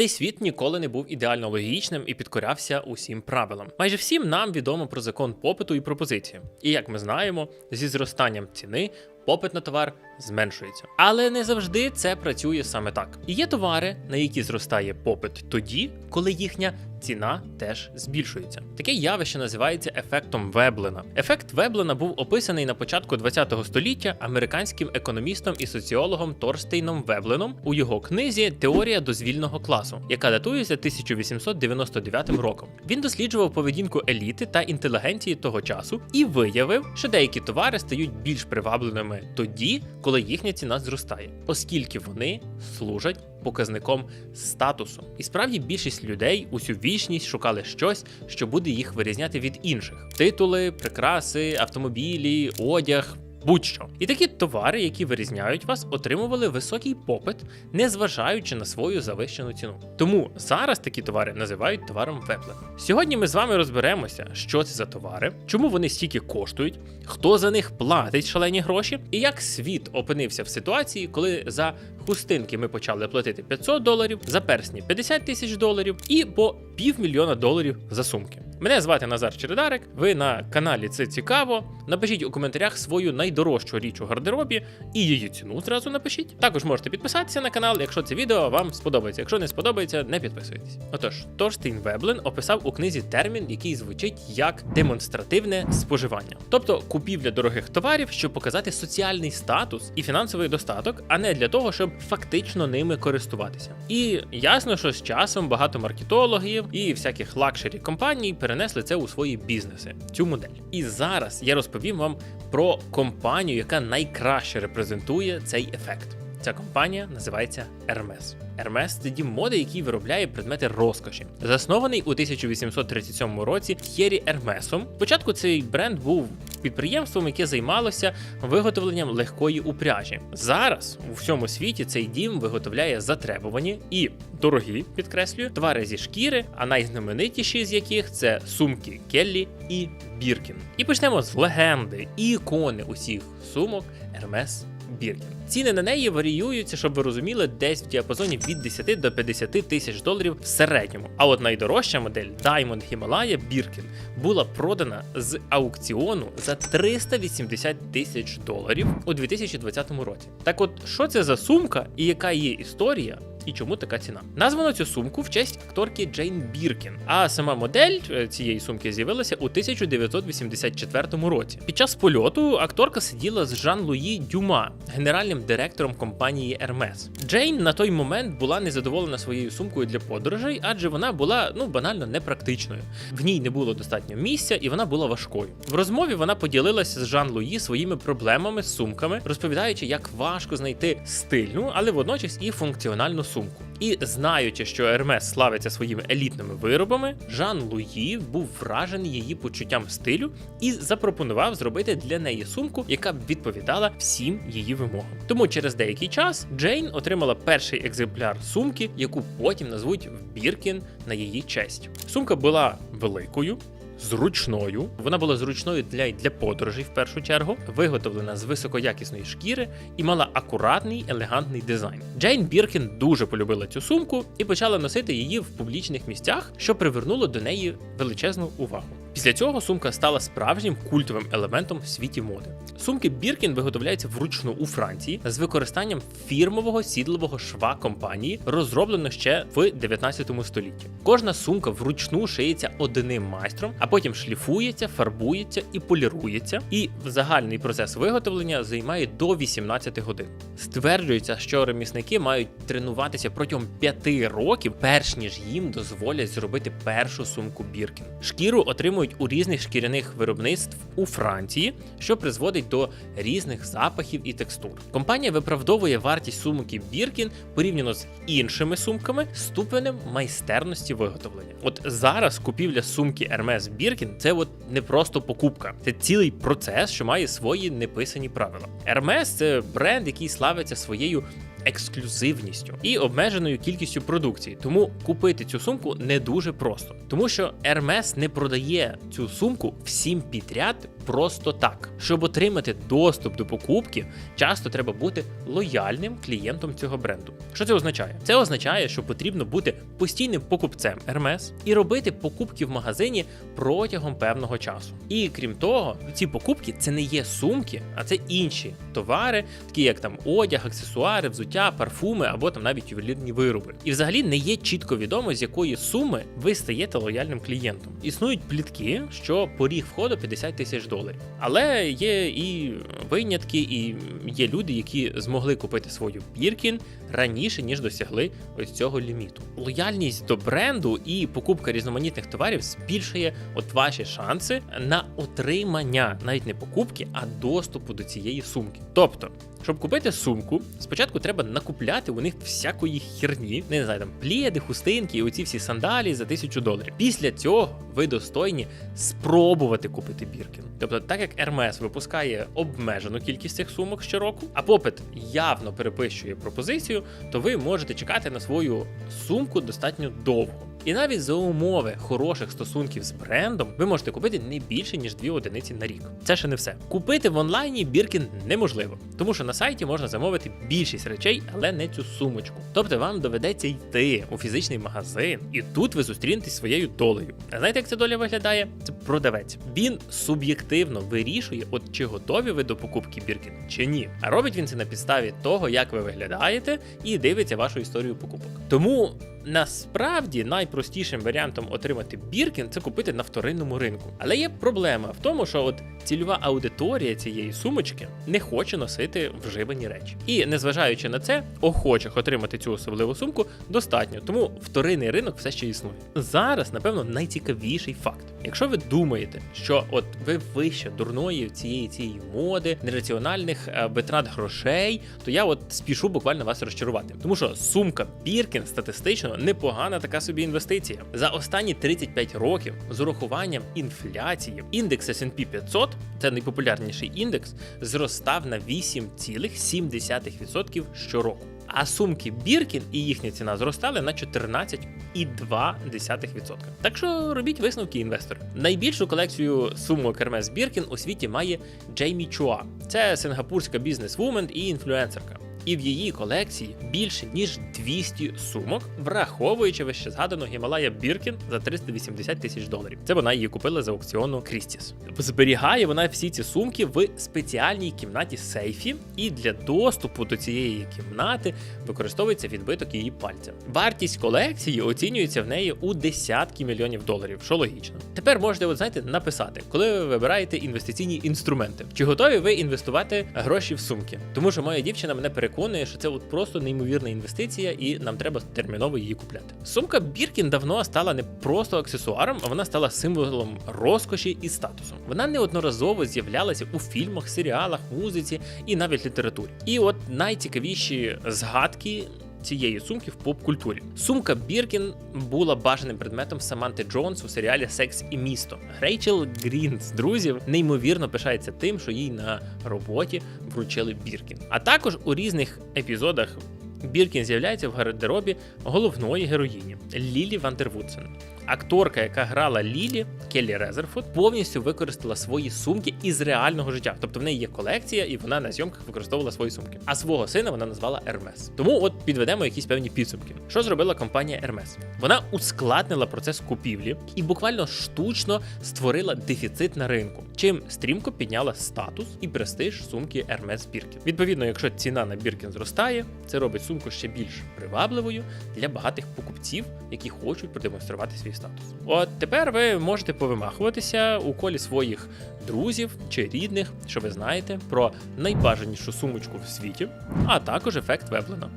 Цей світ ніколи не був ідеально логічним і підкорявся усім правилам. Майже всім нам відомо про закон попиту і пропозиції. І як ми знаємо, зі зростанням ціни попит на товар зменшується. Але не завжди це працює саме так. І є товари, на які зростає попит тоді, коли їхня ціна теж збільшується. Таке явище називається ефектом Веблена. Ефект Веблена був описаний на початку ХХ століття американським економістом і соціологом Торстейном Вебленом у його книзі Теорія дозвільного класу, яка датується 1899 роком. Він досліджував поведінку еліти та інтелігенції того часу і виявив, що деякі товари стають більш привабливими тоді, коли їхня ціна зростає, оскільки вони служать показником статусу. І справді більшість людей усю вічність шукали щось, що буде їх вирізняти від інших: титули, прикраси, автомобілі, одяг. Будь-що. І такі товари, які вирізняють вас, отримували високий попит, незважаючи на свою завищену ціну. Тому зараз такі товари називають товаром Веблен. Сьогодні ми з вами розберемося, що це за товари, чому вони стільки коштують, хто за них платить шалені гроші, і як світ опинився в ситуації, коли за хустинки ми почали платити 500 доларів, за персні 50 тисяч доларів і по півмільйона доларів за сумки. Мене звати Назар Чередарик. Ви на каналі Це Цікаво. Напишіть у коментарях свою найдорожчу річ у гардеробі і її ціну зразу напишіть. Також можете підписатися на канал, якщо це відео вам сподобається. Якщо не сподобається, не підписуйтесь. Отож, Торстейн Веблен описав у книзі термін, який звучить як демонстративне споживання, тобто купівля дорогих товарів, щоб показати соціальний статус і фінансовий достаток, а не для того, щоб фактично ними користуватися. І ясно, що з часом багато маркетологів і всяких лакшері компаній перенесли це у свої бізнеси, цю модель. І зараз я розповім вам про компанію, яка найкраще репрезентує цей ефект. Ця компанія називається Hermes. Hermes – це дім моди, який виробляє предмети розкоші. Заснований у 1837 році Т'єрі Ермесом. Спочатку цей бренд був підприємством, яке займалося виготовленням легкої упряжі. Зараз у всьому світі цей дім виготовляє затребувані і дорогі, підкреслюю, товари зі шкіри, а найзнаменитіші з яких це сумки Келлі і Біркін. І почнемо з легенди і ікони усіх сумок Ермес Біркін. Ціни на неї варіюються, щоб ви розуміли, десь в діапазоні від 10 до 50 тисяч доларів в середньому. А от найдорожча модель Diamond Himalaya Birkin була продана з аукціону за 380 тисяч доларів у 2020 році. Так от, що це за сумка і яка є історія? І чому така ціна? Названо цю сумку в честь акторки Джейн Біркін. А сама модель е, цієї сумки з'явилася у 1984 році. Під час польоту акторка сиділа з Жан-Луї Дюма, генеральним директором компанії Hermes. Джейн на той момент була незадоволена своєю сумкою для подорожей, адже вона була ну банально непрактичною. В ній не було достатньо місця, і вона була важкою. В розмові вона поділилася з Жан-Луї своїми проблемами з сумками, розповідаючи, як важко знайти стильну, але водночас і функціональну сумку. І знаючи, що Hermes славиться своїми елітними виробами, Жан Луї був вражений її почуттям стилю і запропонував зробити для неї сумку, яка б відповідала всім її вимогам. Тому через деякий час Джейн отримала перший екземпляр сумки, яку потім назвуть Біркін на її честь. Сумка була великою. Зручною, вона була зручною для для подорожей в першу чергу, виготовлена з високоякісної шкіри і мала акуратний елегантний дизайн. Джейн Біркін дуже полюбила цю сумку і почала носити її в публічних місцях, що привернуло до неї величезну увагу. Після цього сумка стала справжнім культовим елементом в світі моди. Сумки Біркін виготовляються вручну у Франції з використанням фірмового сідлового шва компанії, розроблено ще в 19 столітті. Кожна сумка вручну шиється одним майстром, а потім шліфується, фарбується і полірується. І загальний процес виготовлення займає до 18 годин. Стверджується, що ремісники мають тренуватися протягом 5 років, перш ніж їм дозволять зробити першу сумку Біркін. Шкіру отримують у різних шкіряних виробництв у Франції, що призводить до різних запахів і текстур. Компанія виправдовує вартість сумки Біркін порівняно з іншими сумками ступенем майстерності виготовлення. От зараз купівля сумки Hermes Біркін це от не просто покупка, це цілий процес, що має свої неписані правила. Hermes – це бренд, який славиться своєю ексклюзивністю і обмеженою кількістю продукції. Тому купити цю сумку не дуже просто, тому що Hermes не продає цю сумку всім підряд просто так. Щоб отримати доступ до покупки, часто треба бути лояльним клієнтом цього бренду. Що це означає? Це означає, що потрібно бути постійним покупцем Hermes і робити покупки в магазині протягом певного часу. І крім того, ці покупки це не є сумки, а це інші товари, такі як там одяг, аксесуари, взуття, парфуми або там навіть ювелірні вироби. І взагалі не є чітко відомо, з якої суми ви стаєте лояльним клієнтом. Існують плітки, що поріг входу 50 тисяч доларів. Але є і винятки, і є люди, які змогли купити свою Біркін раніше, ніж досягли ось цього ліміту. Лояльність до бренду і покупка різноманітних товарів збільшує от ваші шанси на отримання навіть не покупки, а доступу до цієї сумки. Тобто, щоб купити сумку, спочатку треба накупляти у них всякої херні, не знаю, там пліди, хустинки і оці всі сандалі за тисячу доларів. Після цього ви достойні спробувати купити Біркін. Тобто, так як Hermes випускає обмежену кількість цих сумок щороку, а попит явно перепищує пропозицію, то ви можете чекати на свою сумку достатньо довго. І навіть за умови хороших стосунків з брендом ви можете купити не більше ніж дві одиниці на рік. Це ще не все. Купити в онлайні біркін неможливо, тому що на сайті можна замовити більшість речей, але не цю сумочку. Тобто вам доведеться йти у фізичний магазин, і тут ви зустрінетесь своєю долею. А знаєте, як ця доля виглядає? Це продавець. Він суб'єктивно вирішує, от чи готові ви до покупки біркін, чи ні. А робить він це на підставі того, як ви виглядаєте, і дивиться вашу історію покупок. Тому насправді найпростішим варіантом отримати біркін це купити на вторинному ринку. Але є проблема в тому, що от цільова аудиторія цієї сумочки не хоче носити вживані речі. І незважаючи на це, охочих отримати цю особливу сумку достатньо, тому вторинний ринок все ще існує. Зараз, напевно, найцікавіший факт. Якщо ви думаєте, що от ви вище дурної цієї цієї моди, нераціональних е, витрат грошей, то я от спішу буквально вас розчарувати. Тому що сумка Біркін статистично непогана така собі інвестиція. За останні 35 років з урахуванням інфляції індекс S&P 500, це найпопулярніший індекс, зростав на 8,7% щороку. А сумки Біркін і їхня ціна зростали на 14,2%. Так що робіть висновки інвестори. Найбільшу колекцію сумок Кермес Біркін у світі має Джеймі Чуа. Це сингапурська бізнесвумен і інфлюенсерка. І в її колекції більше ніж 200 сумок, враховуючи вище згадану Гімалая Біркін за 380 тисяч доларів. Це вона її купила за аукціону Крістіс. Зберігає вона всі ці сумки в спеціальній кімнаті сейфі, і для доступу до цієї кімнати використовується відбиток її пальця. Вартість колекції оцінюється в неї у десятки мільйонів доларів, що логічно. Тепер можете, от знаєте, написати, коли ви вибираєте інвестиційні інструменти, чи готові ви інвестувати гроші в сумки? Тому що моя дівчина мене переконує, що це от просто неймовірна інвестиція, і нам треба терміново її купляти. Сумка Біркін давно стала не просто аксесуаром, а вона стала символом розкоші і статусу. Вона неодноразово з'являлася у фільмах, серіалах, музиці і навіть літературі. І от найцікавіші згадки. Цієї сумки в поп-культурі. Сумка Біркін була бажаним предметом Саманти Джонс у серіалі Секс і місто. Рейчел Грін з друзів неймовірно пишається тим, що їй на роботі вручили Біркін. А також у різних епізодах Біркін з'являється в гардеробі головної героїні Лілі Вандервудсен. Акторка, яка грала Лілі Келлі Резерфуд, повністю використала свої сумки із реального життя. Тобто в неї є колекція, і вона на зйомках використовувала свої сумки. А свого сина вона назвала Ермес. Тому от підведемо якісь певні підсумки. Що зробила компанія Ермес? Вона ускладнила процес купівлі і буквально штучно створила дефіцит на ринку, чим стрімко підняла статус і престиж сумки Hermes Birkin. Відповідно, якщо ціна на Біркін зростає, це робить сумку ще більш привабливою для багатих покупців, які хочуть продемонструвати свій статус. От тепер ви можете повимахуватися у колі своїх друзів чи рідних, що ви знаєте про найбажанішу сумочку в світі, а також ефект Веблена.